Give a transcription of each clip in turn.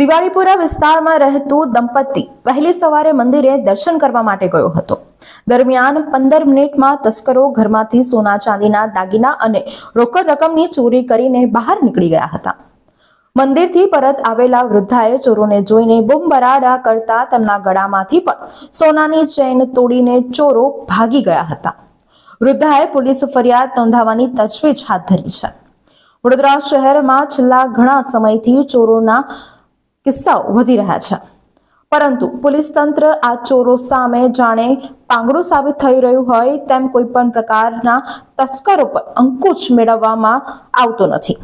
દિવાળીપુરા વિસ્તારમાં રહેતું દંપતી વહેલી સવારે મંદિરે દર્શન કરવા માટે ગયો હતો. દરમિયાન પંદર મિનિટમાં તસ્કરો ઘરમાંથી સોના ચાંદીના દાગીના અને રોકડ રકમની ચોરી કરીને બહાર નીકળી ગયા હતા. મંદિરથી પરત આવેલા વૃદ્ધાએ ચોરોને જોઈને બુમબરાડા કરતા તેમના ગળામાંથી પણ સોનાની ચેન તોડીને ચોરો ભાગી ગયા હતા. વૃદ્ધાએ પોલીસ ફરિયાદ નોંધાવવાની તજવીજ હાથ ધરી છે. વડોદરા શહેરમાં છેલ્લા ઘણા સમયથી ચોરોના કિસ્સાઓ વધી રહ્યા છે. પરંતુ પોલીસ તંત્ર આ ચોરો સામે જાણે પાંગડું સાબિત થઈ રહ્યું હોય તેમ કોઈ પણ પ્રકારના તસ્કરો પર અંકુશ મેળવવામાં આવતો નથી.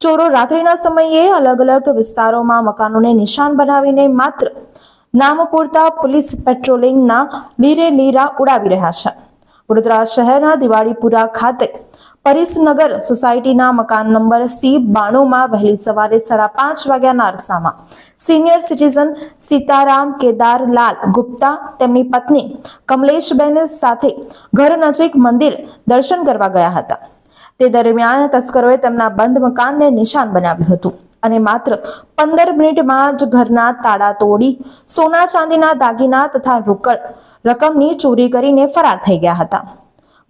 ચોરો રાત્રિના સમયે અલગ અલગ વિસ્તારોમાં મકાનોને નિશાન બનાવીને માત્ર નામ પૂરતા પોલીસ પેટ્રોલિંગના લીરે લીરા ઉડાવી રહ્યા છે. વડોદરા શહેરના દિવાળીપુરા ખાતે પરિસનગર સોસાયટીના મકાન નંબર સી બાણુંમાં વહેલી સવારે સાડા પાંચ વાગ્યાના અરસામાં સિનિયર સિટીઝન સીતારામ કેદારલાલ ગુપ્તા, તેમની પત્ની કમલેશબેન સાથે ઘર નજીક મંદિર દર્શન કરવા ગયા હતા. તે દરમિયાન તસ્કરોએ તેમના બંધ મકાનને નિશાન બનાવ્યું હતું. અને માત્ર પંદર મિનિટમાં જ ઘરના તાળા તોડી સોના ચાંદીના દાગીના તથા રોકડ રકમની ચોરી કરીને ફરાર થઈ ગયા હતા.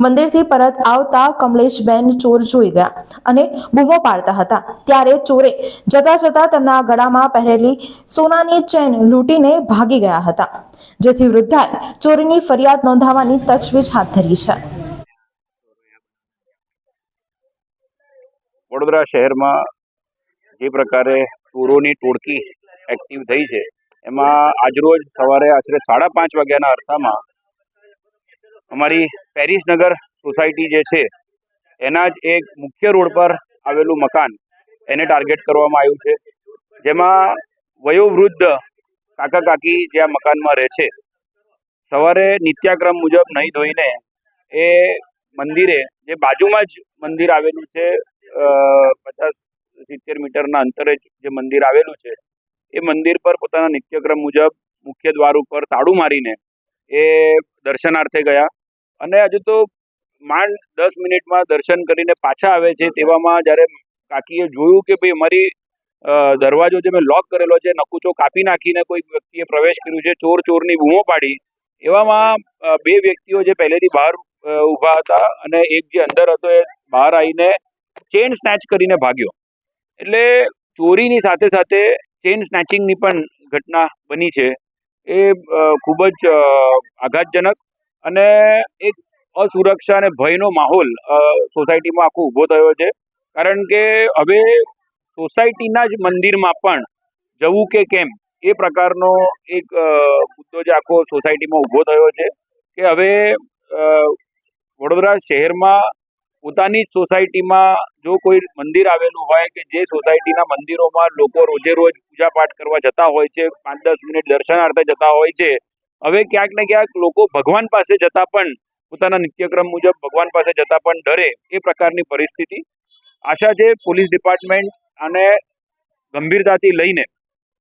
મંદિરથી પરત આવતા કમલેશબેન ચોર જોઈ ગયા અને બૂમો પાડતા હતા. ત્યારે ચોરે જતા જતા તેમના ગળામાં પહેરેલી સોનાની ચેન લૂંટીને ભાગી ગયા હતા, જેથી વૃદ્ધાએ ચોરીની ફરિયાદ નોંધાવવાની તજવીજ હાથ ધરી છે. વડોદરા શહેરમાં જે પ્રકારે ચોરોની ટોળકી એક્ટિવ થઈ છે, એમાં આજરોજ સવારે આશરે સાડા પાંચ વાગ્યાના અરસામાં અમારી પેરિસનગર સોસાયટી જે છે, એના જ એક મુખ્ય રોડ પર આવેલું મકાન એને ટાર્ગેટ કરવામાં આવ્યું છે. જેમાં વયોવૃદ્ધ કાકા કાકી જે આ મકાનમાં રહે છે, સવારે નિત્યાક્રમ મુજબ નહીં ધોઈને એ મંદિરે, જે બાજુમાં જ મંદિર આવેલું છે પચાસ સિત્તેર મીટરના અંતરે જ મંદિર આવેલું છે, એ મંદિર પર પોતાના નિત્યક્રમ મુજબ મુખ્ય દ્વાર ઉપર તાળું મારીને એ દર્શનાર્થે ગયા. અને હજુ તો માંડ દસ મિનિટમાં દર્શન કરીને પાછા આવે છે તેવામાં જ્યારે કાકીએ જોયું કે ભાઈ અમારી દરવાજો જે મેં લોક કરેલો છે, નકુચો કાપી નાખીને કોઈ વ્યક્તિએ પ્રવેશ કર્યું છે, ચોર ચોરની બૂમો પાડી, એવામાં બે વ્યક્તિઓ જે પહેલેથી બહાર ઊભા હતા અને એક જે અંદર હતો એ બહાર આવીને ચેન સ્નેચ કરીને ભાગ્યો. એટલે ચોરીની સાથે સાથે ચેઇન સ્નેચિંગની પણ ઘટના બની છે. એ ખૂબ જ આઘાતજનક અને એક અસુરક્ષા અને ભયનો માહોલ સોસાયટીમાં આખો ઊભો થયો છે. કારણ કે હવે સોસાયટીના જ મંદિરમાં પણ જવું કે કેમ, એ પ્રકારનો એક મુદ્દો જે આખો સોસાયટીમાં ઊભો થયો છે કે હવે વડોદરા શહેરમાં પોતાની સોસાયટીમાં જો કોઈ મંદિર આવેલું હોય કે જે સોસાયટીના મંદિરોમાં લોકો રોજે રોજ પૂજા પાઠ કરવા જતા હોય છે પાંચ દસ મિનિટ દર્શનાર્થે જતા હોય છે, હવે ક્યાંક ને ક્યાંક લોકો ભગવાન પાસે જતા પણ પોતાના નિત્યક્રમ મુજબ ભગવાન પાસે જતા પણ ડરે એ પ્રકારની પરિસ્થિતિ. આશા છે પોલીસ ડિપાર્ટમેન્ટ અને ગંભીરતાથી લઈને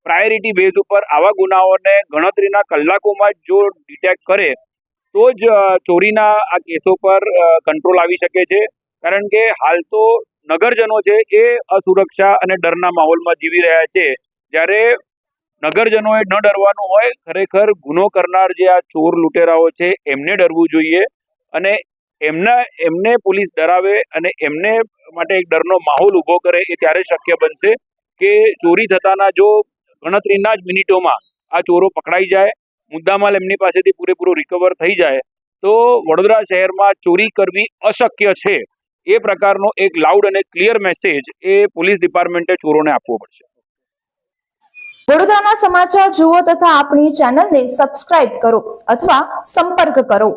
પ્રાયોરિટી બેઝ ઉપર આવા ગુનાઓને ગણતરીના કલાકોમાં જો ડિટેક્ટ કરે તો જ ચોરીના આ કેસો પર કંટ્રોલ આવી શકે છે. કારણ કે હાલ તો નગરજનો છે એ અસુરક્ષા અને ડરના માહોલમાં જીવી રહ્યા છે. જ્યારે નગરજનોએ ન ડરવાનું હોય, ખરેખર ગુનો કરનાર જે આ ચોર લૂંટેરાઓ છે એમને ડરવું જોઈએ અને એમના, એમને પોલીસ ડરાવે અને એમને માટે એક ડરનો માહોલ ઊભો કરે એ ત્યારે શક્ય બનશે કે ચોરી થતાના જો ગણતરીના જ મિનિટોમાં આ ચોરો પકડાઈ જાય મુદ્દામાલ એમની પાસેથી પૂરેપૂરો રિકવર થઈ જાય, તો વડોદરા શહેરમાં ચોરી કરવી અશક્ય છે. એ પ્રકારનો એક લાઉડ અને ક્લિયર મેસેજ એ પોલીસ ડિપાર્ટમેન્ટે ચોરોને આપવો પડશે. વડોદરાના સમાચાર જુઓ તથા આપણી ચેનલને સબસ્ક્રાઇબ કરો અથવા સંપર્ક કરો.